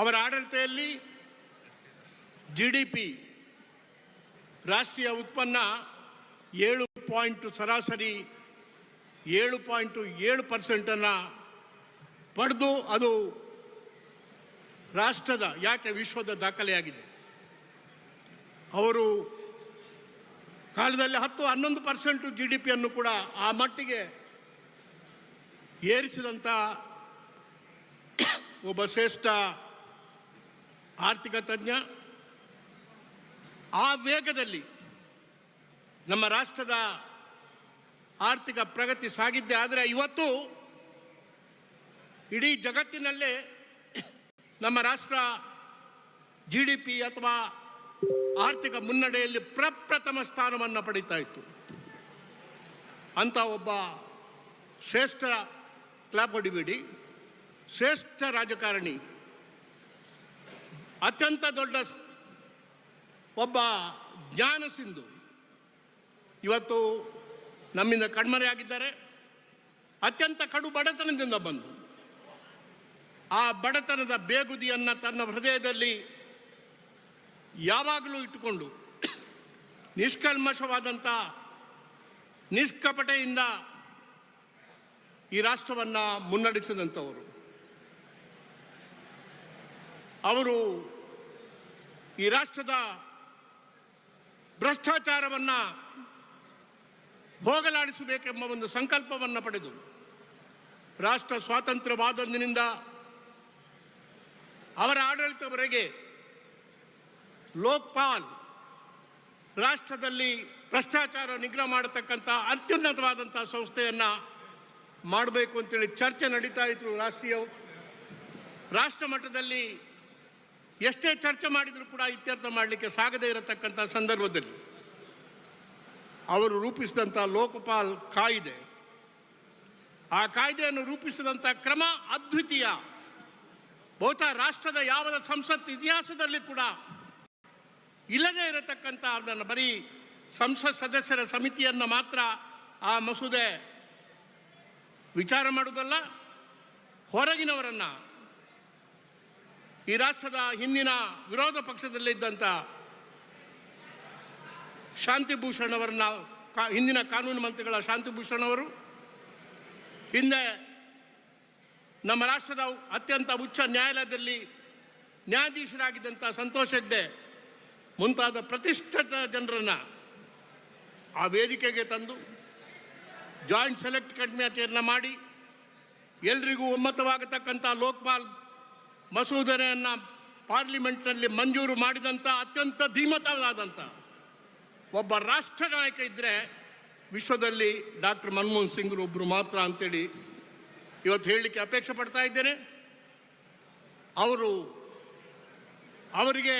ಅವರ ಆಡಳಿತದಲ್ಲಿ G D P ರಾಷ್ಟ್ರೀಯ ಉತ್ಪನ್ನ ಏಳು ಪಾಯಿಂಟ್ ಸರಾಸರಿ ಏಳು ಪಾಯಿಂಟು ಏಳು ಪರ್ಸೆಂಟನ್ನು ಪಡೆದು ಅದು ರಾಷ್ಟ್ರದ, ಯಾಕೆ ವಿಶ್ವದ ದಾಖಲೆಯಾಗಿದೆ? ಅವರು ಕಾಲದಲ್ಲಿ ಹತ್ತು, ಹನ್ನೊಂದು ಪರ್ಸೆಂಟು ಜಿ ಡಿ ಪಿಯನ್ನು ಕೂಡ ಆ ಮಟ್ಟಿಗೆ ಏರಿಸಿದಂಥ ಒಬ್ಬ ಶ್ರೇಷ್ಠ ಆರ್ಥಿಕ ತಜ್ಞ. ಆ ವೇಗದಲ್ಲಿ ನಮ್ಮ ರಾಷ್ಟ್ರದ ಆರ್ಥಿಕ ಪ್ರಗತಿ ಸಾಗಿದ್ದೆ ಆದರೆ ಇವತ್ತು ಇಡೀ ಜಗತ್ತಿನಲ್ಲೇ ನಮ್ಮ ರಾಷ್ಟ್ರ ಜಿ ಡಿ ಪಿ ಅಥವಾ ಆರ್ಥಿಕ ಮುನ್ನಡೆಯಲ್ಲಿ ಪ್ರಪ್ರಥಮ ಸ್ಥಾನವನ್ನು ಪಡೀತಾ ಇತ್ತು. ಅಂತ ಒಬ್ಬ ಶ್ರೇಷ್ಠ ಕ್ಲಾಪ್ ಹೊಡಿಬೇಡಿ. ಶ್ರೇಷ್ಠ ರಾಜಕಾರಣಿ ಅತ್ಯಂತ ದೊಡ್ಡ ಒಬ್ಬ ಜ್ಞಾನ ಸಿಂಧು. ಇವತ್ತು ನಮ್ಮಿಂದ ಕಣ್ಮರೆಯಾಗಿದ್ದಾರೆ ಅತ್ಯಂತ ಕಡು ಬಡತನದಿಂದ ಬಂದು. ಆ ಬಡತನದ ಬೇಗುದಿಯನ್ನು ತನ್ನ ಹೃದಯದಲ್ಲಿ ಯಾವಾಗಲೂ ಇಟ್ಟುಕೊಂಡು ನಿಷ್ಕಲ್ಮಶವಾದಂಥ ನಿಷ್ಕಪಟೆಯಿಂದ ಈ ರಾಷ್ಟ್ರವನ್ನು ಮುನ್ನಡೆಸಿದಂಥವರು. ಅವರು ಈ ರಾಷ್ಟ್ರದ ಭ್ರಷ್ಟಾಚಾರವನ್ನು ಹೋಗಲಾಡಿಸಬೇಕೆಂಬ ಒಂದು ಸಂಕಲ್ಪವನ್ನು ಪಡೆದು ರಾಷ್ಟ್ರ ಸ್ವಾತಂತ್ರ್ಯವಾದಂದಿನಿಂದ ಅವರ ಆಡಳಿತವರೆಗೆ ಲೋಕ್ಪಾಲ್ ರಾಷ್ಟ್ರದಲ್ಲಿ ಭ್ರಷ್ಟಾಚಾರ ನಿಗ್ರಹ ಮಾಡತಕ್ಕಂಥ ಅತ್ಯುನ್ನತವಾದಂಥ ಸಂಸ್ಥೆಯನ್ನು ಮಾಡಬೇಕು ಅಂತೇಳಿ ಚರ್ಚೆ ನಡೀತಾ ಇತ್ತು ರಾಷ್ಟ್ರೀಯ ರಾಷ್ಟ್ರ ಮಟ್ಟದಲ್ಲಿ ಎಷ್ಟೇ ಚರ್ಚೆ ಮಾಡಿದರೂ ಕೂಡ ಇತ್ಯರ್ಥ ಮಾಡಲಿಕ್ಕೆ ಸಾಗದೇ ಇರತಕ್ಕಂಥ ಸಂದರ್ಭದಲ್ಲಿ ಅವರು ರೂಪಿಸಿದಂಥ ಲೋಕಪಾಲ್ ಕಾಯ್ದೆ, ಆ ಕಾಯ್ದೆಯನ್ನು ರೂಪಿಸಿದಂಥ ಕ್ರಮ ಅದ್ವಿತೀಯ. ಬಹುತಃ ರಾಷ್ಟ್ರದ ಯಾವ ಸಂಸತ್ ಇತಿಹಾಸದಲ್ಲಿ ಕೂಡ ಇಲ್ಲದೇ ಇರತಕ್ಕಂಥ ಅದನ್ನು ಬರೀ ಸಂಸತ್ ಸದಸ್ಯರ ಸಮಿತಿಯನ್ನು ಮಾತ್ರ ಆ ಮಸೂದೆ ವಿಚಾರ ಮಾಡುವುದಲ್ಲ, ಹೊರಗಿನವರನ್ನು ಈ ರಾಷ್ಟ್ರದ ಹಿಂದಿನ ವಿರೋಧ ಪಕ್ಷದಲ್ಲಿದ್ದಂಥ ಶಾಂತಿಭೂಷಣ್ ಅವರನ್ನ ಕಾ, ಹಿಂದಿನ ಕಾನೂನು ಮಂತ್ರಿಗಳ ಶಾಂತಿಭೂಷಣ್ ಅವರು, ಹಿಂದೆ ನಮ್ಮ ರಾಷ್ಟ್ರದ ಅತ್ಯಂತ ಉಚ್ಚ ನ್ಯಾಯಾಲಯದಲ್ಲಿ ನ್ಯಾಯಾಧೀಶರಾಗಿದ್ದಂಥ ಸಂತೋಷ್ ಹೆಗ್ಡೆ, ಮುಂತಾದ ಪ್ರತಿಷ್ಠಿತ ಜನರನ್ನು ಆ ವೇದಿಕೆಗೆ ತಂದು ಜಾಯಿಂಟ್ ಸೆಲೆಕ್ಟ್ ಕಮಿಟಿಯನ್ನು ಮಾಡಿ ಎಲ್ರಿಗೂ ಒಮ್ಮತವಾಗತಕ್ಕಂಥ ಲೋಕ್ಪಾಲ್ ಮಸೂದನೆಯನ್ನು ಪಾರ್ಲಿಮೆಂಟ್ನಲ್ಲಿ ಮಂಜೂರು ಮಾಡಿದಂಥ ಅತ್ಯಂತ ಧೀಮತವಾದಂಥ ಒಬ್ಬ ರಾಷ್ಟ್ರ ನಾಯಕ ಇದ್ದರೆ ವಿಶ್ವದಲ್ಲಿ ಡಾಕ್ಟರ್ ಮನಮೋಹನ್ ಸಿಂಗ್ರು ಒಬ್ಬರು ಮಾತ್ರ ಅಂತೇಳಿ ಇವತ್ತು ಹೇಳಲಿಕ್ಕೆ ಅಪೇಕ್ಷೆ ಪಡ್ತಾ ಇದ್ದೇನೆ. ಅವರು ಅವರಿಗೆ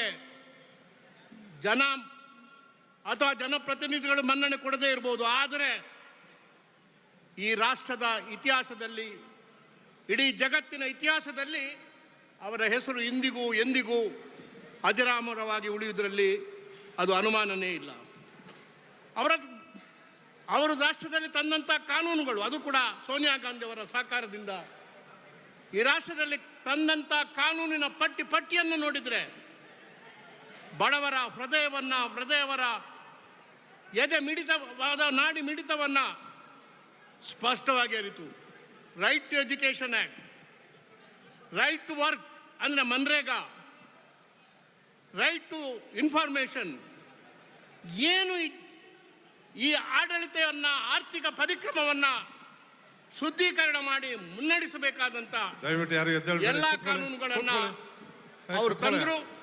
ಜನ ಅಥವಾ ಜನಪ್ರತಿನಿಧಿಗಳು ಮನ್ನಣೆ ಕೊಡದೇ ಇರ್ಬೋದು. ಆದರೆ ಈ ರಾಷ್ಟ್ರದ ಇತಿಹಾಸದಲ್ಲಿ, ಇಡೀ ಜಗತ್ತಿನ ಇತಿಹಾಸದಲ್ಲಿ ಅವರ ಹೆಸರು ಇಂದಿಗೂ ಎಂದಿಗೂ ಅಜರಾಮರವಾಗಿ ಉಳಿಯುವುದರಲ್ಲಿ ಅದು ಅನುಮಾನನೇ ಇಲ್ಲ. ಅವರ ಅವರು ರಾಷ್ಟ್ರದಲ್ಲಿ ತಂದಂಥ ಕಾನೂನುಗಳು, ಅದು ಕೂಡ ಸೋನಿಯಾ ಗಾಂಧಿ ಅವರ ಸಹಕಾರದಿಂದ. ಈ ರಾಷ್ಟ್ರದಲ್ಲಿ ತಂದಂಥ ಕಾನೂನಿನ ಪಟ್ಟಿ ಪಟ್ಟಿಯನ್ನು ನೋಡಿದರೆ ಬಡವರ ಹೃದಯವನ್ನು, ಹೃದಯವರ ಎದೆ ಮಿಡಿತವಾದ, ನಾಡಿ ಮಿಡಿತವನ್ನು ಸ್ಪಷ್ಟವಾಗಿ ಅರಿತು. Right to education act right to work ಅಂದರೆ ಮನ್ರೇಗಾ ರೈಟ್ ಟು ಇನ್ಫಾರ್ಮೇಷನ್ ಏನು ಈ- ಆಡಳಿತವನ್ನು ಆರ್ಥಿಕ ಪರಿಕ್ರಮವನ್ನು ಶುದ್ಧೀಕರಣ ಮಾಡಿ ಅವರು ಎಲ್ಲಾ. ಕಾನೂನುಗಳನ್ನ ಅವ್ರು. ತಂದ್ರು.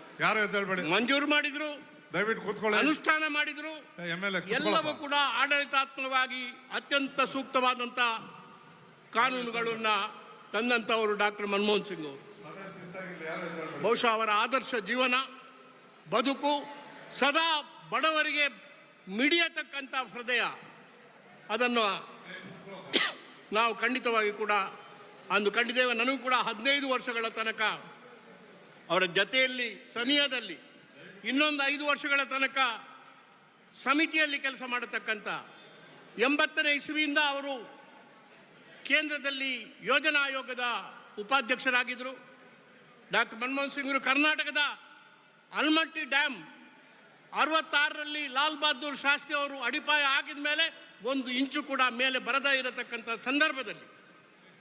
ಮಂಜೂರು ಮಾಡಿದ್ರು. ದಯವಿಟ್ಟು ಕೂತ್ಕೊಳ್ಳಿ. ಅನುಷ್ಠಾನ ಮಾಡಿದ್ರು. ಎಲ್ಲವೂ ಕೂಡ ಆಡಳಿತಾತ್ಮಕವಾಗಿ ಅತ್ಯಂತ ಸೂಕ್ತವಾದಂತ ಕಾನೂನುಗಳನ್ನ ತಂದಂತವರು ಡಾಕ್ಟರ್ ಮನಮೋಹನ್ ಸಿಂಗ್ ಅವರು. ಬಹುಶಃ ಅವರ ಆದರ್ಶ ಜೀವನ, ಬದುಕು, ಸದಾ ಬಡವರಿಗೆ ಮಿಡಿಯತಕ್ಕಂಥ ಹೃದಯ. ಅದನ್ನು ನಾವು ಖಂಡಿತವಾಗಿ ಕೂಡ ಅಂದು ಕಂಡಿದ್ದೇವೆ. ನನಗೂ ಕೂಡ ಹದಿನೈದು ವರ್ಷಗಳ ತನಕ ಅವರ ಜತೆಯಲ್ಲಿ ಸನಿಹದಲ್ಲಿ ಇನ್ನೊಂದು ಐದು ವರ್ಷಗಳ ತನಕ ಸಮಿತಿಯಲ್ಲಿ ಕೆಲಸ ಮಾಡತಕ್ಕಂಥ ಎಂಬತ್ತನೇ ಇಸುವಿಯಿಂದ ಅವರು ಕೇಂದ್ರದಲ್ಲಿ ಯೋಜನಾ ಆಯೋಗದ ಉಪಾಧ್ಯಕ್ಷರಾಗಿದ್ದರು. ಡಾಕ್ಟರ್ ಮನಮೋಹನ್ ಸಿಂಗರು ಕರ್ನಾಟಕದ ಅಲ್ಮಟ್ಟಿ ಡ್ಯಾಮ್ ಅರವತ್ತಾರರಲ್ಲಿ ಲಾಲ್ ಬಹದ್ದೂರ್ ಶಾಸ್ತ್ರಿ ಅವರು ಅಡಿಪಾಯ ಹಾಕಿದ ಮೇಲೆ ಒಂದು ಇಂಚು ಕೂಡ ಮೇಲೆ ಬರದೇ ಇರತಕ್ಕಂಥ ಸಂದರ್ಭದಲ್ಲಿ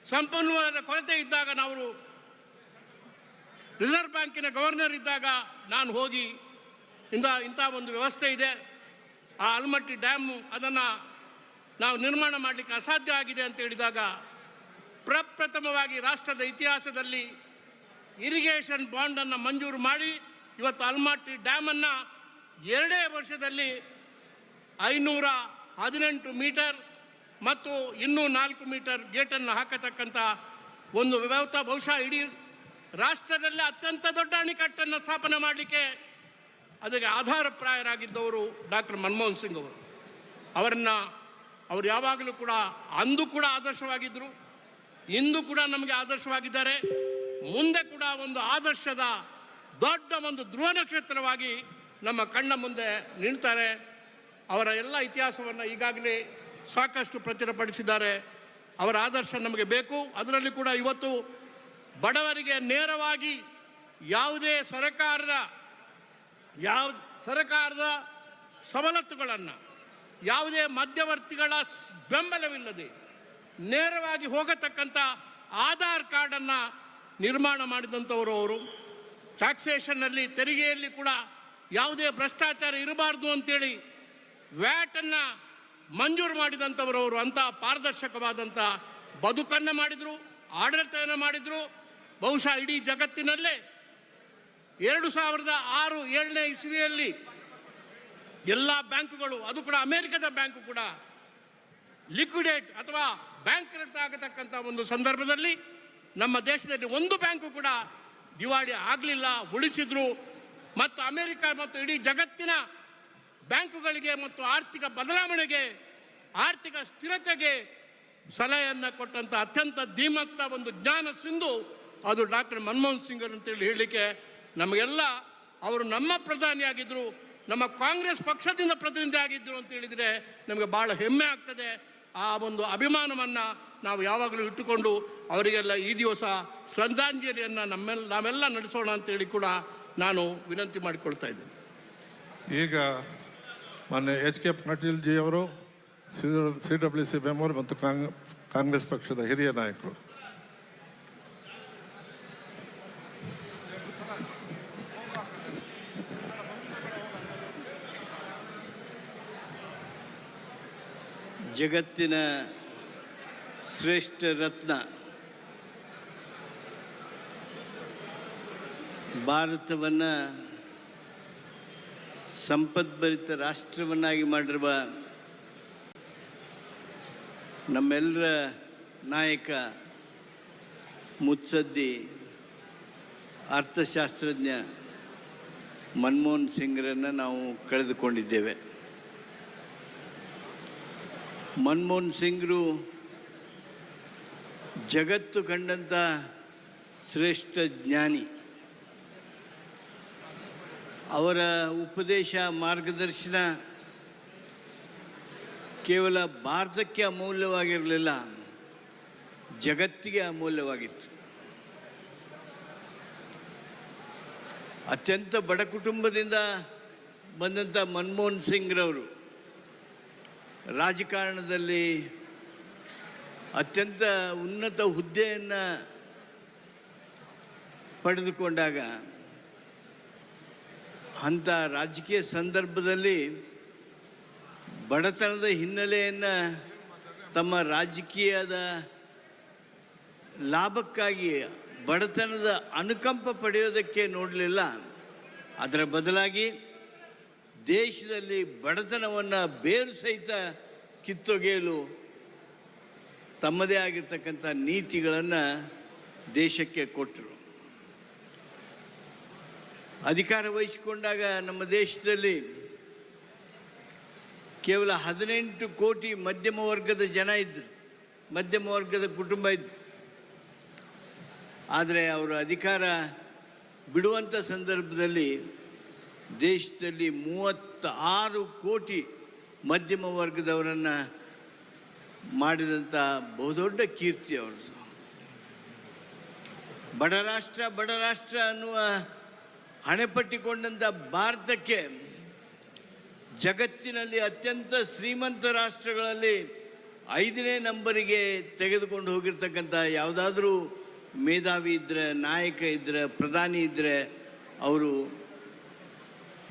ಸಂಪನ್ಮೂಲದ ಕೊರತೆ ಇದ್ದಾಗ ನಾವು ರಿಸರ್ವ್ ಬ್ಯಾಂಕಿನ ಗವರ್ನರ್ ಇದ್ದಾಗ ನಾನು ಹೋಗಿ ಇಂಥ ಇಂಥ ಒಂದು ವ್ಯವಸ್ಥೆ ಇದೆ. ಆ ಅಲ್ಮಟ್ಟಿ ಡ್ಯಾಮು ಅದನ್ನು ನಾವು ನಿರ್ಮಾಣ ಮಾಡಲಿಕ್ಕೆ ಅಸಾಧ್ಯ ಆಗಿದೆ ಅಂತ ಹೇಳಿದಾಗ ಪ್ರಪ್ರಥಮವಾಗಿ ರಾಷ್ಟ್ರದ ಇತಿಹಾಸದಲ್ಲಿ ಇರಿಗೇಷನ್ ಬಾಂಡನ್ನು ಮಂಜೂರು ಮಾಡಿ ಇವತ್ತು ಆಲ್ಮಟ್ಟಿ ಡ್ಯಾಮನ್ನು ಎರಡೇ ವರ್ಷದಲ್ಲಿ ಐನೂರ ಹದಿನೆಂಟು ಮೀಟರ್ ಮತ್ತು ಇನ್ನೂ ನಾಲ್ಕು ಮೀಟರ್ ಗೇಟನ್ನು ಹಾಕತಕ್ಕಂಥ ಒಂದು ವ್ಯವಸ್ಥ. ಬಹುಶಃ ಇಡೀ ರಾಷ್ಟ್ರದಲ್ಲೇ ಅತ್ಯಂತ ದೊಡ್ಡ ಅಣೆಕಟ್ಟನ್ನು ಸ್ಥಾಪನೆ ಮಾಡಲಿಕ್ಕೆ ಅದಕ್ಕೆ ಆಧಾರಪ್ರಾಯರಾಗಿದ್ದವರು ಡಾಕ್ಟರ್ ಮನಮೋಹನ್ ಸಿಂಗ್ ಅವರು. ಅವರನ್ನು ಅವರು ಯಾವಾಗಲೂ ಕೂಡ ಅಂದು ಕೂಡ ಆದರ್ಶವಾಗಿದ್ದರು. ಇಂದು ಕೂಡ ನಮಗೆ ಆದರ್ಶವಾಗಿದ್ದಾರೆ. ಮುಂದೆ ಕೂಡ ಒಂದು ಆದರ್ಶದ ದೊಡ್ಡ ಒಂದು ಧ್ರುವ ನಕ್ಷತ್ರವಾಗಿ ನಮ್ಮ ಕಣ್ಣ ಮುಂದೆ ನಿಲ್ತಾರೆ ಅವರ ಎಲ್ಲ ಇತಿಹಾಸವನ್ನು ಈಗಾಗಲೇ ಸಾಕಷ್ಟು ಪ್ರಚುರಪಡಿಸಿದ್ದಾರೆ ಅವರ ಆದರ್ಶ ನಮಗೆ ಬೇಕು. ಅದರಲ್ಲಿ ಕೂಡ ಇವತ್ತು ಬಡವರಿಗೆ ನೇರವಾಗಿ ಯಾವುದೇ ಸರ್ಕಾರದ, ಯಾವ, ಸರ್ಕಾರದ ಸವಲತ್ತುಗಳನ್ನು, ಯಾವುದೇ ಮಧ್ಯವರ್ತಿಗಳ ಬೆಂಬಲವಿಲ್ಲದೆ ನೇರವಾಗಿ ಹೋಗತಕ್ಕಂಥ ಆಧಾರ್ ಕಾರ್ಡನ್ನು ನಿರ್ಮಾಣ ಮಾಡಿದಂಥವರು ಅವರು. ಟ್ಯಾಕ್ಸೇಷನ್ನಲ್ಲಿ ತೆರಿಗೆಯಲ್ಲಿ ಕೂಡ ಯಾವುದೇ ಭ್ರಷ್ಟಾಚಾರ ಇರಬಾರ್ದು ಅಂತೇಳಿ ವ್ಯಾಟನ್ನು ಮಂಜೂರು ಮಾಡಿದಂಥವರು ಅವರು. ಅಂಥ ಪಾರದರ್ಶಕವಾದಂಥ ಬದುಕನ್ನು ಮಾಡಿದರು, ಆಡಳಿತವನ್ನು ಮಾಡಿದರು. ಬಹುಶಃ ಇಡೀ ಜಗತ್ತಿನಲ್ಲೇ ಎರಡು ಸಾವಿರದ ಆರು ಏಳನೇ ಇಸವಿಯಲ್ಲಿ ಎಲ್ಲ ಬ್ಯಾಂಕುಗಳು, ಅದು ಕೂಡ ಅಮೆರಿಕದ ಬ್ಯಾಂಕು ಕೂಡ, ಲಿಕ್ವಿಡೇಟ್ ಅಥವಾ ಬ್ಯಾಂಕ್ ಆಗತಕ್ಕಂಥ ಒಂದು ಸಂದರ್ಭದಲ್ಲಿ ನಮ್ಮ ದೇಶದಲ್ಲಿ ಒಂದು ಬ್ಯಾಂಕು ಕೂಡ ದಿವಾಳಿ ಆಗಲಿಲ್ಲ, ಉಳಿಸಿದ್ರು. ಮತ್ತು ಅಮೆರಿಕ ಮತ್ತು ಇಡೀ ಜಗತ್ತಿನ ಬ್ಯಾಂಕುಗಳಿಗೆ ಮತ್ತು ಆರ್ಥಿಕ ಬದಲಾವಣೆಗೆ, ಆರ್ಥಿಕ ಸ್ಥಿರತೆಗೆ ಸಲಹೆಯನ್ನು ಕೊಟ್ಟಂಥ ಅತ್ಯಂತ ಧೀಮತ್ತ ಒಂದು ಜ್ಞಾನ ಸಿಂಧು ಅದು ಡಾಕ್ಟರ್ ಮನಮೋಹನ್ ಸಿಂಗ್ ಅಂತೇಳಿ ಹೇಳಲಿಕ್ಕೆ ನಮಗೆಲ್ಲ ಅವರು ನಮ್ಮ ಪ್ರಧಾನಿಯಾಗಿದ್ದರು ನಮ್ಮ ಕಾಂಗ್ರೆಸ್ ಪಕ್ಷದಿಂದ ಪ್ರತಿನಿಧಿ ಆಗಿದ್ದರು ಅಂತ ಹೇಳಿದರೆ ನಮಗೆ ಭಾಳ ಹೆಮ್ಮೆ ಆಗ್ತದೆ. ಆ ಒಂದು ಅಭಿಮಾನವನ್ನು ನಾವು ಯಾವಾಗಲೂ ಇಟ್ಟುಕೊಂಡು ಅವರಿಗೆಲ್ಲ ಈ ದಿವಸ ಶ್ರದ್ಧಾಂಜಲಿಯನ್ನು ನಮ್ಮೆಲ್ಲ ನಾವೆಲ್ಲ ನಡೆಸೋಣ ಅಂತೇಳಿ ಕೂಡ ನಾನು ವಿನಂತಿ ಮಾಡಿಕೊಳ್ತಾ ಇದ್ದೇನೆ. ಈಗ ಮೊನ್ನೆ ಎಚ್ ಕೆ ಪಾಟೀಲ್ ಜಿ ಅವರು ಸಿ ಡಬ್ಲ್ಯೂ ಸಿ ಮೆಂಬರ್ ಮತ್ತು ಕಾಂಗ್- ಕಾಂಗ್ರೆಸ್ ಪಕ್ಷದ ಹಿರಿಯ ನಾಯಕರು. ಜಗತ್ತಿನ ಶ್ರೇಷ್ಠ ರತ್ನ. ಭಾರತವನ್ನು ಸಂಪದ್ಭರಿತ ರಾಷ್ಟ್ರವನ್ನಾಗಿ ಮಾಡಿರುವ ನಮ್ಮೆಲ್ಲರ ನಾಯಕ ಮುತ್ಸದ್ದಿ ಅರ್ಥಶಾಸ್ತ್ರಜ್ಞ ಮನಮೋಹನ್ ಸಿಂಗ್ರನ್ನು ನಾವು ಕಳೆದುಕೊಂಡಿದ್ದೇವೆ. ಮನಮೋಹನ್ ಸಿಂಗ್ರು ಜಗತ್ತು ಕಂಡಂಥ ಶ್ರೇಷ್ಠ ಜ್ಞಾನಿ. ಅವರ ಉಪದೇಶ ಮಾರ್ಗದರ್ಶನ ಕೇವಲ ಭಾರತಕ್ಕೆ ಅಮೂಲ್ಯವಾಗಿರಲಿಲ್ಲ, ಜಗತ್ತಿಗೆ ಅಮೂಲ್ಯವಾಗಿತ್ತು. ಅತ್ಯಂತ ಬಡ ಕುಟುಂಬದಿಂದ ಬಂದಂಥ ಮನಮೋಹನ್ ಸಿಂಗ್ರವರು ರಾಜಕಾರಣದಲ್ಲಿ ಅತ್ಯಂತ ಉನ್ನತ ಹುದ್ದೆಯನ್ನು ಪಡೆದುಕೊಂಡಾಗ ಅಂಥ ರಾಜಕೀಯ ಸಂದರ್ಭದಲ್ಲಿ ಬಡತನದ ಹಿನ್ನೆಲೆಯನ್ನು ತಮ್ಮ ರಾಜಕೀಯದ ಲಾಭಕ್ಕಾಗಿ ಬಡತನದ ಅನುಕಂಪ ಪಡೆಯೋದಕ್ಕೆ ನೋಡಲಿಲ್ಲ. ಅದರ ಬದಲಾಗಿ ದೇಶದಲ್ಲಿ ಬಡತನವನ್ನು ಬೇರು ಸಹಿತ ಕಿತ್ತೊಗೆಯಲು ತಮ್ಮದೇ ಆಗಿರ್ತಕ್ಕಂಥ ನೀತಿಗಳನ್ನು ದೇಶಕ್ಕೆ ಕೊಟ್ಟರು ಅಧಿಕಾರ ವಹಿಸಿಕೊಂಡಾಗ ನಮ್ಮ ದೇಶದಲ್ಲಿ ಕೇವಲ ಹದಿನೆಂಟು ಕೋಟಿ ಮಧ್ಯಮ ವರ್ಗದ ಜನ ಇದ್ದರು ಮಧ್ಯಮ ವರ್ಗದ ಕುಟುಂಬ ಇದ್ದರು ಆದರೆ ಅವರು ಅಧಿಕಾರ ಬಿಡುವಂಥ ಸಂದರ್ಭದಲ್ಲಿ ದೇಶದಲ್ಲಿ ಮೂವತ್ತಾರು ಕೋಟಿ ಮಧ್ಯಮ ವರ್ಗದವರನ್ನು ಮಾಡಿದಂಥ ಬಹುದೊಡ್ಡ ಕೀರ್ತಿ ಅವ್ರದ್ದು. ಬಡ ರಾಷ್ಟ್ರ ಬಡ ರಾಷ್ಟ್ರ ಅನ್ನುವ ಹಣೆಪಟ್ಟಿಕೊಂಡಂಥ ಭಾರತಕ್ಕೆ ಜಗತ್ತಿನಲ್ಲಿ ಅತ್ಯಂತ ಶ್ರೀಮಂತ ರಾಷ್ಟ್ರಗಳಲ್ಲಿ ಐದನೇ ನಂಬರಿಗೆ ತೆಗೆದುಕೊಂಡು ಹೋಗಿರ್ತಕ್ಕಂಥ ಯಾವುದಾದ್ರೂ ಮೇಧಾವಿ ಇದ್ದರೆ ನಾಯಕ ಇದ್ದರೆ ಪ್ರಧಾನಿ ಇದ್ದರೆ ಅವರು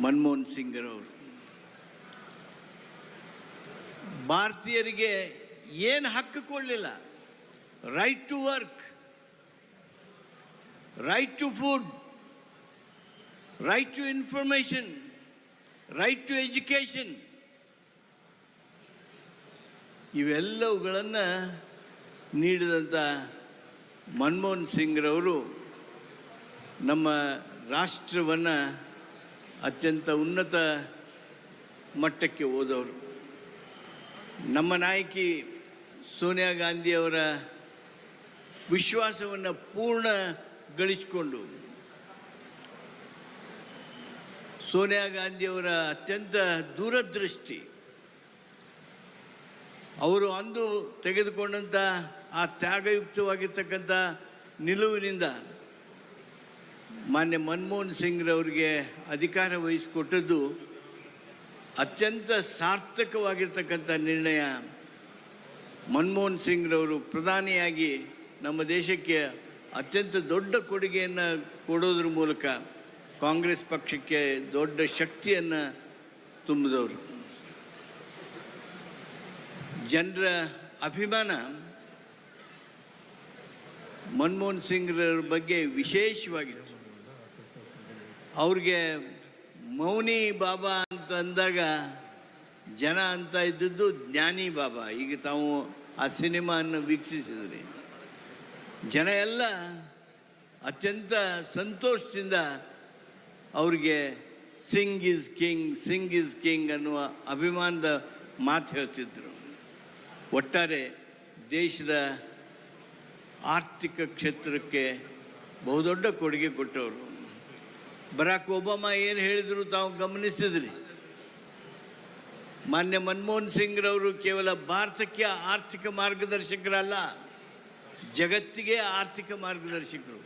ಮನಮೋಹನ್ ಸಿಂಗ್ರವರು ಭಾರತೀಯರಿಗೆ ಏನು ಹಕ್ಕು ಕೊಡಲಿಲ್ಲ? Right to work right to food right to information right to education ಇವೆಲ್ಲವುಗಳನ್ನು ನೀಡಿದಂಥ ಮನಮೋಹನ್ ಸಿಂಗ್ರವರು ನಮ್ಮ ರಾಷ್ಟ್ರವನ್ನು ಅತ್ಯಂತ ಉನ್ನತ ಮಟ್ಟಕ್ಕೆ ಹೋದವರು. ನಮ್ಮ ನಾಯಕಿ ಸೋನಿಯಾ ಗಾಂಧಿಯವರ ವಿಶ್ವಾಸವನ್ನು ಪೂರ್ಣ ಗಳಿಸಿಕೊಂಡು ಸೋನಿಯಾ ಗಾಂಧಿಯವರ ಅತ್ಯಂತ ದೂರದೃಷ್ಟಿ, ಅವರು ಅಂದು ತೆಗೆದುಕೊಂಡಂಥ ಆ ತ್ಯಾಗಯುಕ್ತವಾಗಿರ್ತಕ್ಕಂಥ ನಿಲುವಿನಿಂದ ಮಾನ್ಯ ಮನಮೋಹನ್ ಸಿಂಗ್ರವರಿಗೆ ಅಧಿಕಾರ ವಹಿಸಿಕೊಟ್ಟದ್ದು ಅತ್ಯಂತ ಸಾರ್ಥಕವಾಗಿರ್ತಕ್ಕಂಥ ನಿರ್ಣಯ. ಮನಮೋಹನ್ ಸಿಂಗ್ರವರು ಪ್ರಧಾನಿಯಾಗಿ ನಮ್ಮ ದೇಶಕ್ಕೆ ಅತ್ಯಂತ ದೊಡ್ಡ ಕೊಡುಗೆಯನ್ನು ಕೊಡೋದ್ರ ಮೂಲಕ ಕಾಂಗ್ರೆಸ್ ಪಕ್ಷಕ್ಕೆ ದೊಡ್ಡ ಶಕ್ತಿಯನ್ನು ತುಂಬಿದವರು. ಜನರ ಅಭಿಮಾನ ಮನಮೋಹನ್ ಸಿಂಗ್ರವ್ರ ಬಗ್ಗೆ ವಿಶೇಷವಾಗಿತ್ತು. ಅವ್ರಿಗೆ ಮೌನಿ ಬಾಬಾ ಅಂತ ಅಂದಾಗ ಜನ ಅಂತ ಇದ್ದದ್ದು ಜ್ಞಾನಿ ಬಾಬಾ. ಈಗ ತಾವು ಆ ಸಿನಿಮಾವನ್ನು ವೀಕ್ಷಿಸಿದ್ರಿ. ಜನ ಎಲ್ಲ ಅತ್ಯಂತ ಸಂತೋಷದಿಂದ ಅವ್ರಿಗೆ Singh is king, Singh is king ಅನ್ನುವ ಅಭಿಮಾನದ ಮಾತು ಹೇಳ್ತಿದ್ರು. ಒಟ್ಟಾರೆ ದೇಶದ ಆರ್ಥಿಕ ಕ್ಷೇತ್ರಕ್ಕೆ ಬಹುದೊಡ್ಡ ಕೊಡುಗೆ ಕೊಟ್ಟವರು. ಬರಾಕ್ ಒಬಾಮ ಏನು ಹೇಳಿದರು ತಾವು ಗಮನಿಸಿದ್ರಿ? ಮಾನ್ಯ ಮನಮೋಹನ್ ಸಿಂಗ್ರವರು ಕೇವಲ ಭಾರತಕ್ಕೆ ಆರ್ಥಿಕ ಮಾರ್ಗದರ್ಶಕರಲ್ಲ, ಜಗತ್ತಿಗೆ ಆರ್ಥಿಕ ಮಾರ್ಗದರ್ಶಕರು.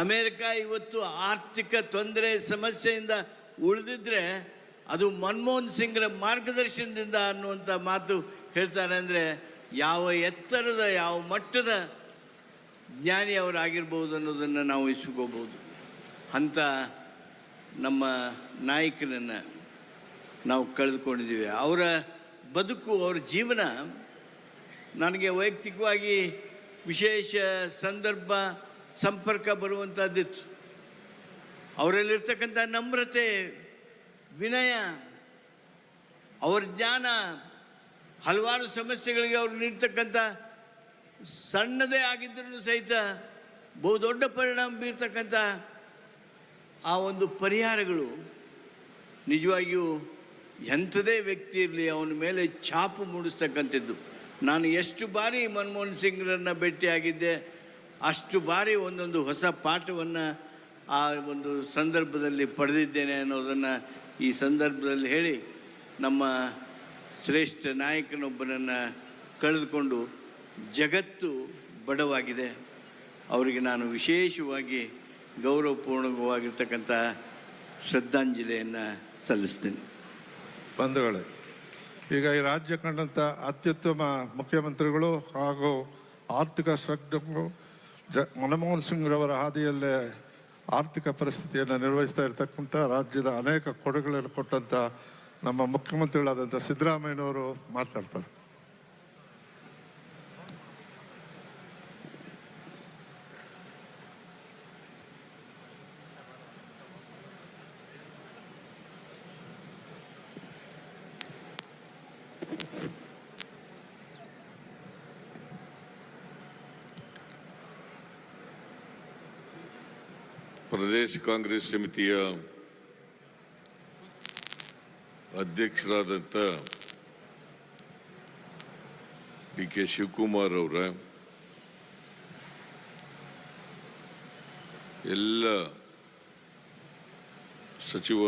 ಅಮೇರಿಕ ಇವತ್ತು ಆರ್ಥಿಕ ತೊಂದರೆ ಸಮಸ್ಯೆಯಿಂದ ಉಳಿದಿದ್ರೆ ಅದು ಮನಮೋಹನ್ ಸಿಂಗ್ರ ಮಾರ್ಗದರ್ಶನದಿಂದ ಅನ್ನುವಂಥ ಮಾತು ಹೇಳ್ತಾರೆ ಅಂದರೆ, ಯಾವ ಎತ್ತರದ, ಯಾವ ಮಟ್ಟದ ಜ್ಞಾನಿ ಅವರಾಗಿರ್ಬೋದು ಅನ್ನೋದನ್ನು ನಾವು ಇಸ್ಕೋಬೋದು ಅಂತ ನಮ್ಮ ನಾಯಕನನ್ನು ನಾವು ಕಳೆದುಕೊಂಡಿದ್ದೀವಿ. ಅವರ ಬದುಕು, ಅವರ ಜೀವನ ನನಗೆ ವೈಯಕ್ತಿಕವಾಗಿ ವಿಶೇಷ ಸಂದರ್ಭ, ಸಂಪರ್ಕ ಬರುವಂಥದ್ದಿತ್ತು ಅವರಲ್ಲಿರ್ತಕ್ಕಂಥ ನಮ್ರತೆ, ವಿನಯ, ಅವರ ಜ್ಞಾನ, ಹಲವಾರು ಸಮಸ್ಯೆಗಳಿಗೆ ಅವರು ನೀಡ್ತಕ್ಕಂಥ ಸಣ್ಣದೇ ಆಗಿದ್ದರೂ ಸಹಿತ ಬಹುದೊಡ್ಡ ಪರಿಣಾಮ ಬೀರ್ತಕ್ಕಂಥ ಆ ಒಂದು ಪರಿಹಾರಗಳು ನಿಜವಾಗಿಯೂ ಎಂಥದೇ ವ್ಯಕ್ತಿ ಇರಲಿ, ಅವನ ಮೇಲೆ ಛಾಪು ಮೂಡಿಸ್ತಕ್ಕಂಥದ್ದು. ನಾನು ಎಷ್ಟು ಬಾರಿ ಮನಮೋಹನ್ ಸಿಂಗ್ರನ್ನು ಭೇಟಿಯಾಗಿದ್ದೆ ಅಷ್ಟು ಬಾರಿ ಒಂದೊಂದು ಹೊಸ ಪಾಠವನ್ನು ಆ ಒಂದು ಸಂದರ್ಭದಲ್ಲಿ ಪಡೆದಿದ್ದೇನೆ ಅನ್ನೋದನ್ನು ಈ ಸಂದರ್ಭದಲ್ಲಿ ಹೇಳಿ ನಮ್ಮ ಶ್ರೇಷ್ಠ ನಾಯಕನೊಬ್ಬನನ್ನು ಕಳೆದುಕೊಂಡು ಜಗತ್ತು ಬಡವಾಗಿದೆ. ಅವರಿಗೆ ನಾನು ವಿಶೇಷವಾಗಿ ಗೌರವಪೂರ್ಣವಾಗಿರ್ತಕ್ಕಂಥ ಶ್ರದ್ಧಾಂಜಲಿಯನ್ನು ಸಲ್ಲಿಸ್ತೇನೆ. ಬಂಧುಗಳೇ. ಈಗ ಈ ರಾಜ್ಯ ಕಂಡಂಥ ಅತ್ಯುತ್ತಮ ಮುಖ್ಯಮಂತ್ರಿಗಳು ಹಾಗೂ ಆರ್ಥಿಕ ತಜ್ಞರು ಜ ಮನಮೋಹನ್ ಸಿಂಗ್ರವರ ಹಾದಿಯಲ್ಲೇ ಆರ್ಥಿಕ ಪರಿಸ್ಥಿತಿಯನ್ನು ನಿರ್ವಹಿಸ್ತಾ ಇರತಕ್ಕಂಥ ರಾಜ್ಯದ ಅನೇಕ ಕೊಡುಗೆಗಳನ್ನು ಕೊಟ್ಟಂಥ ನಮ್ಮ ಮುಖ್ಯಮಂತ್ರಿಗಳಾದಂಥ ಸಿದ್ದರಾಮಯ್ಯನವರು ಮಾತಾಡ್ತಾರೆ. ಪ್ರದೇಶ ಕಾಂಗ್ರೆಸ್ ಸಮಿತಿಯ ಅಧ್ಯಕ್ಷರಾದಂಥ ಡಿ ಕೆ ಶಿವಕುಮಾರ್ ಅವರ, ಎಲ್ಲ ಸಚಿವ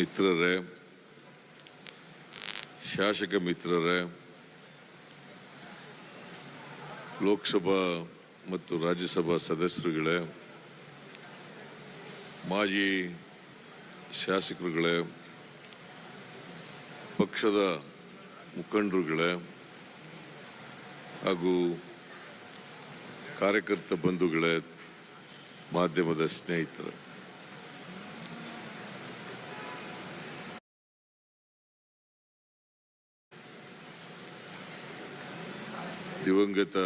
ಮಿತ್ರರೇ, ಶಾಸಕ ಮಿತ್ರರೇ, ಲೋಕಸಭಾ ಮತ್ತು ರಾಜ್ಯಸಭಾ ಸದಸ್ಯರುಗಳೇ ಮಾಜಿ ಶಾಸಕರುಗಳೇ ಪಕ್ಷದ ಮುಖಂಡರುಗಳೇ ಹಾಗೂ ಕಾರ್ಯಕರ್ತ ಬಂಧುಗಳೇ ಮಾಧ್ಯಮದ ಸ್ನೇಹಿತರು. ದಿವಂಗತ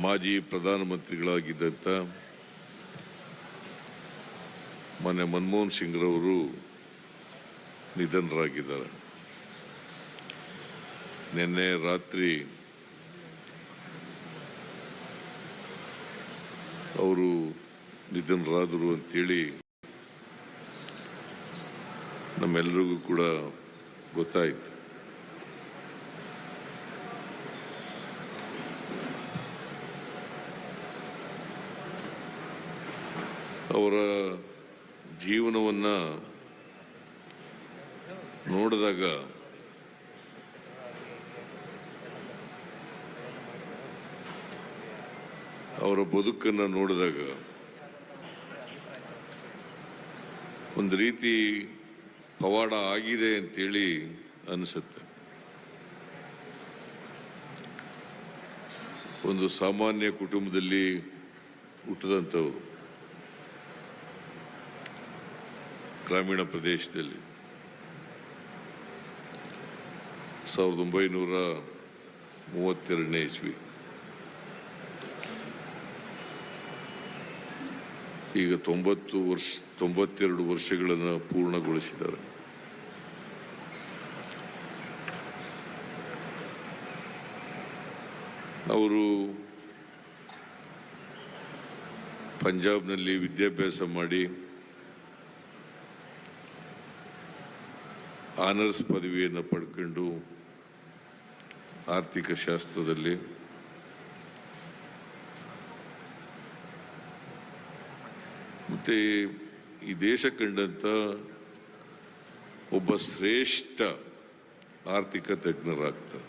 ಮಾಜಿ ಪ್ರಧಾನಮಂತ್ರಿಗಳಾಗಿದ್ದಂಥ ಮೊನ್ನೆ ಮನಮೋಹನ್ ಸಿಂಗ್ರವರು ನಿಧನರಾಗಿದ್ದಾರೆ. ನಿನ್ನೆ ರಾತ್ರಿ ಅವರು ನಿಧನರಾದರು ಅಂತೇಳಿ ನಮ್ಮೆಲ್ಲರಿಗೂ ಕೂಡ ಗೊತ್ತಾಯಿತು. ಅವರ ಜೀವನವನ್ನು ನೋಡಿದಾಗ ಅವರ ಬದುಕನ್ನು ನೋಡಿದಾಗ ಒಂದು ರೀತಿ ಪವಾಡ ಆಗಿದೆ ಅಂತೇಳಿ ಅನಿಸುತ್ತೆ. ಒಂದು ಸಾಮಾನ್ಯ ಕುಟುಂಬದಲ್ಲಿ ಹುಟ್ಟಿದಂಥವ್ರು. ಗ್ರಾಮೀಣ ಪ್ರದೇಶದಲ್ಲಿ ಸಾವಿರದ ಒಂಬೈನೂರ ಮೂವತ್ತೆರಡನೇ ಇಸ್ವಿ. ಈಗ ತೊಂಬತ್ತು ವರ್ಷ, ತೊಂಬತ್ತೆರಡು ವರ್ಷಗಳನ್ನು ಪೂರ್ಣಗೊಳಿಸಿದ್ದಾರೆ. ಅವರು ಪಂಜಾಬ್ನಲ್ಲಿ ವಿದ್ಯಾಭ್ಯಾಸ ಮಾಡಿ ಆನರ್ಸ್ ಪದವಿಯನ್ನು ಪಡ್ಕೊಂಡು ಆರ್ಥಿಕ ಶಾಸ್ತ್ರದಲ್ಲಿ ಮತ್ತೆ ಈ ದೇಶ ಕಂಡಂತ ಒಬ್ಬ ಶ್ರೇಷ್ಠ ಆರ್ಥಿಕ ತಜ್ಞರಾಗ್ತಾರೆ.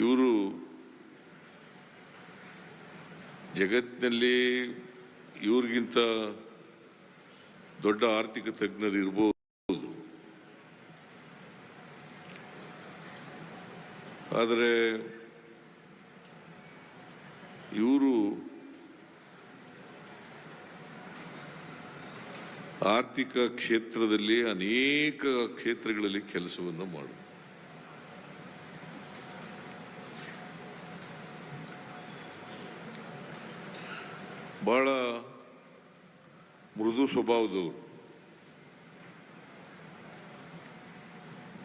ಇವರು ಜಗತ್ತಿನಲ್ಲಿ ಇವ್ರಿಗಿಂತ ದೊಡ್ಡ ಆರ್ಥಿಕ ತಜ್ಞರು ಇರಬಹುದು ಆದರೆ ಇವರು ಆರ್ಥಿಕ ಕ್ಷೇತ್ರದಲ್ಲಿ ಅನೇಕ ಕ್ಷೇತ್ರಗಳಲ್ಲಿ ಕೆಲಸವನ್ನು ಮಾಡು ಬಹಳ ಸ್ವಭಾವದವರು.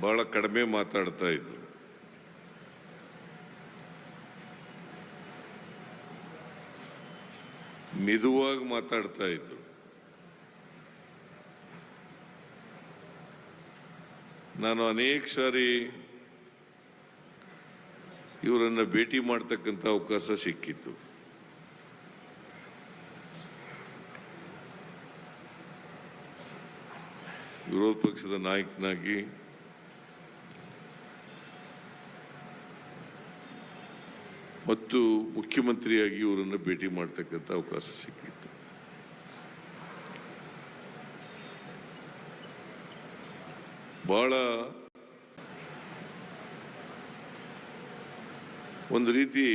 ಬಹಳ ಕಡಿಮೆ ಮಾತಾಡ್ತಾ ಇದ್ರು. ಮಿದುವಾಗಿ ಮಾತಾಡ್ತಾ ಇದ್ರು. ನಾನು ಅನೇಕ ಸಾರಿ ಇವರನ್ನ ಭೇಟಿ ಮಾಡ್ತಕ್ಕಂಥ ಅವಕಾಶ ಸಿಕ್ಕಿತ್ತು. ವಿರೋಧ ಪಕ್ಷದ ನಾಯಕನಾಗಿ ಮತ್ತು ಮುಖ್ಯಮಂತ್ರಿಯಾಗಿ ಇವರನ್ನು ಭೇಟಿ ಮಾಡ್ತಕ್ಕಂಥ ಅವಕಾಶ ಸಿಕ್ಕಿತ್ತು. ಬಹಳ ಒಂದು ರೀತಿ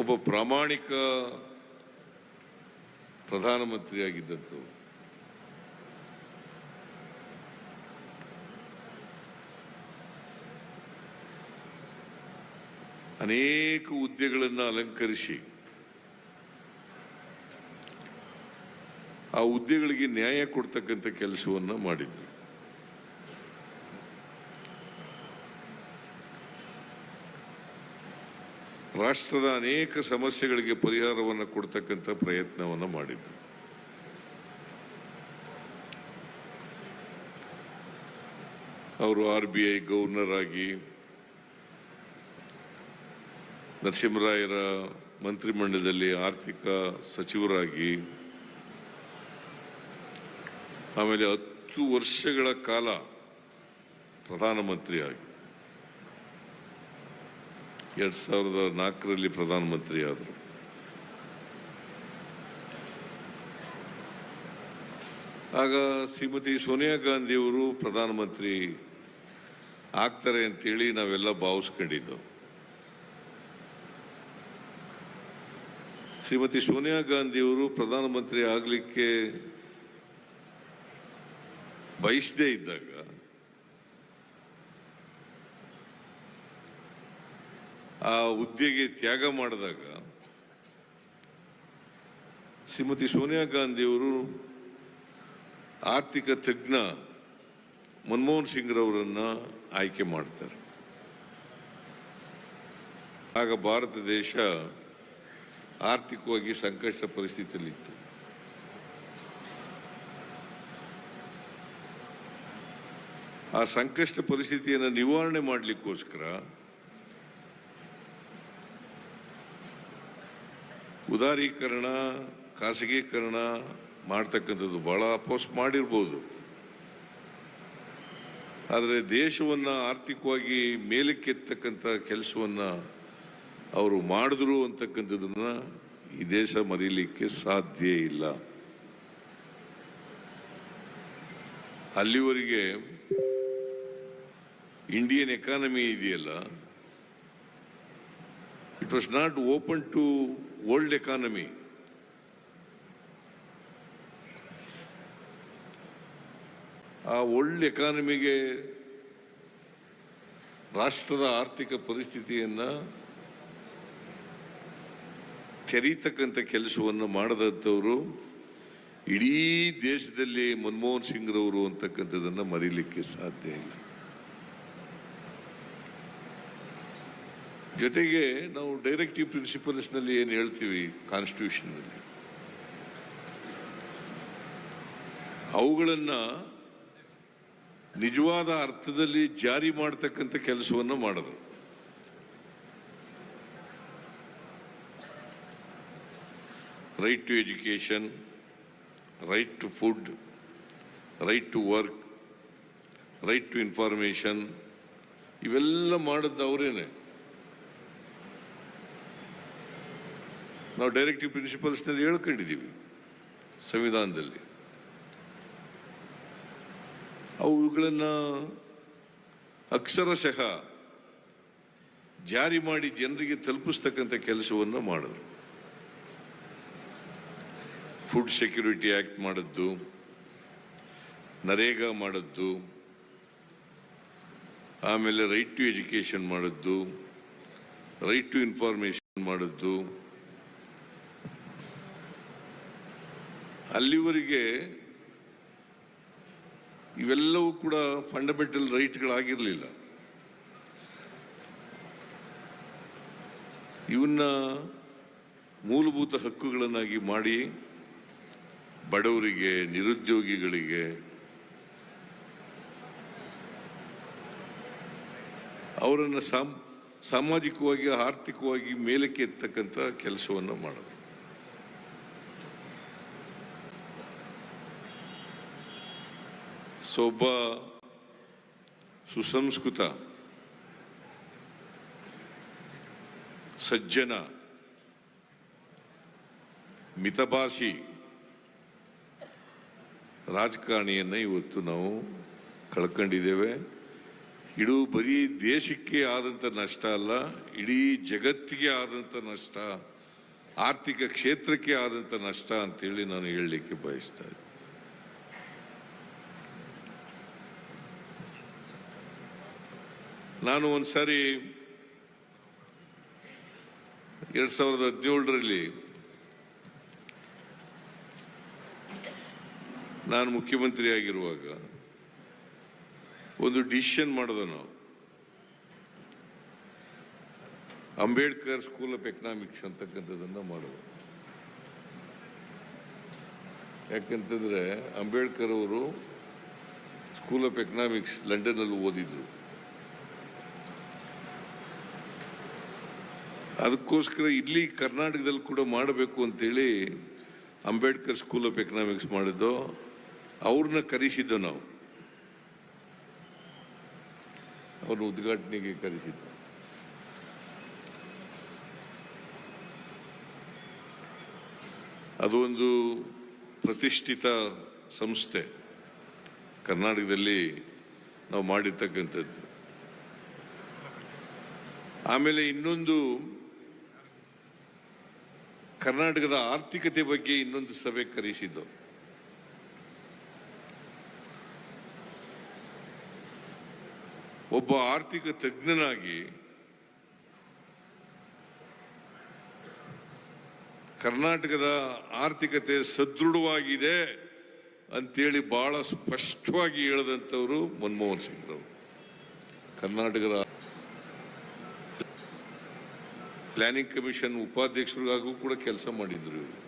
ಒಬ್ಬ ಪ್ರಾಮಾಣಿಕ ಪ್ರಧಾನಮಂತ್ರಿಯಾಗಿದ್ದಂಥವು ಅನೇಕ ಹುದ್ದೆಗಳನ್ನು ಅಲಂಕರಿಸಿ ಆ ಹುದ್ದೆಗಳಿಗೆ ನ್ಯಾಯ ಕೊಡ್ತಕ್ಕಂಥ ಕೆಲಸವನ್ನು ಮಾಡಿದ್ರು. ರಾಷ್ಟ್ರದ ಅನೇಕ ಸಮಸ್ಯೆಗಳಿಗೆ ಪರಿಹಾರವನ್ನು ಕೊಡ್ತಕ್ಕಂಥ ಪ್ರಯತ್ನವನ್ನು ಮಾಡಿದ್ರು. ಅವರು ಆರ್ ಬಿ ಐ ಗವರ್ನರ್ ಆಗಿ, ನರಸಿಂಹರಾಯರ ಮಂತ್ರಿಮಂಡಲದಲ್ಲಿ ಆರ್ಥಿಕ ಸಚಿವರಾಗಿ, ಆಮೇಲೆ ಹತ್ತು ವರ್ಷಗಳ ಕಾಲ ಪ್ರಧಾನಮಂತ್ರಿ ಆಗಿ. ಎರಡ್ ಸಾವಿರದ ನಾಲ್ಕರಲ್ಲಿ ಪ್ರಧಾನಮಂತ್ರಿ ಆದರು ಆಗ ಶ್ರೀಮತಿ ಸೋನಿಯಾ ಗಾಂಧಿಯವರು ಪ್ರಧಾನಮಂತ್ರಿ ಆಗ್ತಾರೆ ಅಂತೇಳಿ ನಾವೆಲ್ಲ ಭಾವಿಸ್ಕೊಂಡಿದ್ದು ಶ್ರೀಮತಿ ಸೋನಿಯಾ ಗಾಂಧಿಯವರು ಪ್ರಧಾನಮಂತ್ರಿ ಆಗಲಿಕ್ಕೆ ಬಯಸದೇ ಇದ್ದಾಗ ಆ ಹುದ್ದೆಗೆ ತ್ಯಾಗ ಮಾಡಿದಾಗ ಶ್ರೀಮತಿ ಸೋನಿಯಾ ಗಾಂಧಿಯವರು ಆರ್ಥಿಕ ತಜ್ಞ ಮನಮೋಹನ್ ಸಿಂಗ್ರವರನ್ನು ಆಯ್ಕೆ ಮಾಡ್ತಾರೆ. ಆಗ ಭಾರತ ದೇಶ ಆರ್ಥಿಕವಾಗಿ ಸಂಕಷ್ಟ ಪರಿಸ್ಥಿತಿಯಲ್ಲಿತ್ತು. ಆ ಸಂಕಷ್ಟ ಪರಿಸ್ಥಿತಿಯನ್ನು ನಿವಾರಣೆ ಮಾಡಲಿಕ್ಕೋಸ್ಕರ ಉದಾರೀಕರಣ, ಖಾಸಗೀಕರಣ ಮಾಡ್ತಕ್ಕಂಥದ್ದು ಬಹಳ ಅಪೋಸ್ ಮಾಡಿರ್ಬೋದು. ಆದರೆ ದೇಶವನ್ನು ಆರ್ಥಿಕವಾಗಿ ಮೇಲಕ್ಕೆತ್ತಕ್ಕಂಥ ಕೆಲಸವನ್ನು ಅವರು ಮಾಡಿದ್ರು ಅಂತಕ್ಕಂಥದ್ದನ್ನು ಈ ದೇಶ ಮರೀಲಿಕ್ಕೆ ಸಾಧ್ಯ ಇಲ್ಲ. ಅಲ್ಲಿವರೆಗೆ ಇಂಡಿಯನ್ ಎಕಾನಮಿ ಇದೆಯಲ್ಲ? It was not open to world economy ಆ ವರ್ಲ್ಡ್ ಎಕಾನಮಿಗೆ ರಾಷ್ಟ್ರದ ಆರ್ಥಿಕ ಪರಿಸ್ಥಿತಿಯನ್ನು ತೆರೀತಕ್ಕಂಥ ಕೆಲಸವನ್ನು ಮಾಡದಂಥವರು ಇಡೀ ದೇಶದಲ್ಲಿ ಮನಮೋಹನ್ ಸಿಂಗ್ರವರು ಅಂತಕ್ಕಂಥದ್ದನ್ನು ಮರೀಲಿಕ್ಕೆ ಸಾಧ್ಯ ಇಲ್ಲ. ಜೊತೆಗೆ ನಾವು ಡೈರೆಕ್ಟಿವ್ ಪ್ರಿನ್ಸಿಪಲ್ಸ್ನಲ್ಲಿ ಏನು ಹೇಳ್ತೀವಿ ಕಾನ್ಸ್ಟಿಟ್ಯೂಷನ್ನಲ್ಲಿ ಅವುಗಳನ್ನು ನಿಜವಾದ ಅರ್ಥದಲ್ಲಿ ಜಾರಿ ಮಾಡತಕ್ಕಂಥ ಕೆಲಸವನ್ನು ಮಾಡಿದ್ರು right to education right to food right to work right to information ಇವೆಲ್ಲ ಮಾಡಿದ್ದು ನಾವು ಡೈರೆಕ್ಟಿವ್ ಪ್ರಿನ್ಸಿಪಲ್ಸ್ನಲ್ಲಿ ಹೇಳ್ಕೊಂಡಿದ್ದೀವಿ ಸಂವಿಧಾನದಲ್ಲಿ. ಅವುಗಳನ್ನು ಅಕ್ಷರಶಃ ಜಾರಿ ಮಾಡಿ ಜನರಿಗೆ ತಲುಪಿಸ್ತಕ್ಕಂಥ ಕೆಲಸವನ್ನು ಮಾಡಿದ್ರು. ಫುಡ್ ಸೆಕ್ಯೂರಿಟಿ ಆಕ್ಟ್ ಮಾಡಿದ್ದು, ನರೇಗಾ ಮಾಡಿದ್ದು, ಆಮೇಲೆ ರೈಟ್ ಟು ಎಜುಕೇಶನ್ ಮಾಡಿದ್ದು, ರೈಟ್ ಟು ಇನ್ಫಾರ್ಮೇಶನ್ ಮಾಡಿದ್ದು ಅಲ್ಲಿವರೆಗೆ ಇವೆಲ್ಲವೂ ಕೂಡ ಫಂಡಮೆಂಟಲ್ ರೈಟ್ಗಳಾಗಿರಲಿಲ್ಲ ಇವನ್ನ ಮೂಲಭೂತ ಹಕ್ಕುಗಳನ್ನಾಗಿ ಮಾಡಿ ಬಡವರಿಗೆ, ನಿರುದ್ಯೋಗಿಗಳಿಗೆ, ಅವರನ್ನು ಸಾಮ್, ಸಾಮಾಜಿಕವಾಗಿ, ಆರ್ಥಿಕವಾಗಿ ಮೇಲಕ್ಕೆ ಎತ್ತಕ್ಕಂಥ ಕೆಲಸವನ್ನು ಮಾಡೋದು. ಸೊ ಒಬ್ಬ ಸುಸಂಸ್ಕೃತ ಸಜ್ಜನ ಮಿತಭಾಷಿ ರಾಜಕಾರಣಿಯನ್ನು ಇವತ್ತು ನಾವು ಕಳ್ಕೊಂಡಿದ್ದೇವೆ. ಇದು ಬರೀ ದೇಶಕ್ಕೆ ಆದಂಥ ನಷ್ಟ ಅಲ್ಲ, ಇಡೀ ಜಗತ್ತಿಗೆ ಆದಂಥ ನಷ್ಟ, ಆರ್ಥಿಕ ಕ್ಷೇತ್ರಕ್ಕೆ ಆದಂಥ ನಷ್ಟ ಅಂತೇಳಿ ನಾನು ಹೇಳಲಿಕ್ಕೆ ಬಯಸ್ತಾ ನಾನು ಒಂದು ಸಾರಿ ಎರಡು ಸಾವಿರದ ಹದಿನೇಳರಲ್ಲಿ ನಾನು ಮುಖ್ಯಮಂತ್ರಿ ಆಗಿರುವಾಗ ಒಂದು ಡಿಸಿಷನ್ ಮಾಡೋದು ನಾವು. ಅಂಬೇಡ್ಕರ್ ಸ್ಕೂಲ್ ಆಫ್ ಎಕನಾಮಿಕ್ಸ್ ಅಂತಕ್ಕಂಥದ್ದನ್ನು ಮಾಡೋದು ಯಾಕಂತಂದರೆ ಅಂಬೇಡ್ಕರ್ ಅವರು ಸ್ಕೂಲ್ ಆಫ್ ಎಕನಾಮಿಕ್ಸ್ ಲಂಡನ್ನಲ್ಲಿ ಓದಿದ್ರು. ಅದಕ್ಕೋಸ್ಕರ ಇಲ್ಲಿ ಕರ್ನಾಟಕದಲ್ಲಿ ಕೂಡ ಮಾಡಬೇಕು ಅಂತೇಳಿ ಅಂಬೇಡ್ಕರ್ ಸ್ಕೂಲ್ ಆಫ್ ಎಕನಾಮಿಕ್ಸ್ ಮಾಡಿದ್ದು, ಅವ್ರನ್ನ ಕರೆಸಿದ್ದು ನಾವು. ಅವ್ರ ಉದ್ಘಾಟನೆಗೆ ಕರೆಸಿದ್ದು. ಅದೊಂದು ಪ್ರತಿಷ್ಠಿತ ಸಂಸ್ಥೆ. ಕರ್ನಾಟಕದಲ್ಲಿ ನಾವು ಮಾಡಿರ್ತಕ್ಕಂಥದ್ದು. ಆಮೇಲೆ ಇನ್ನೊಂದು ಕರ್ನಾಟಕದ ಆರ್ಥಿಕತೆ ಬಗ್ಗೆ ಇನ್ನೊಂದು ಸಭೆ ಕರೆಸಿದ್ದು ಒಬ್ಬ ಆರ್ಥಿಕ ತಜ್ಞನಾಗಿ ಕರ್ನಾಟಕದ ಆರ್ಥಿಕತೆ ಸದೃಢವಾಗಿದೆ ಅಂತೇಳಿ ಬಹಳ ಸ್ಪಷ್ಟವಾಗಿ ಹೇಳಿದಂಥವರು ಮನಮೋಹನ್ ಸಿಂಗ್ರವರು. ಕರ್ನಾಟಕದ ಪ್ಲಾನಿಂಗ್ ಕಮಿಷನ್ ಉಪಾಧ್ಯಕ್ಷರಿಗಾಗೂ ಕೂಡ ಕೆಲಸ ಮಾಡಿದ್ರು ಇವರು.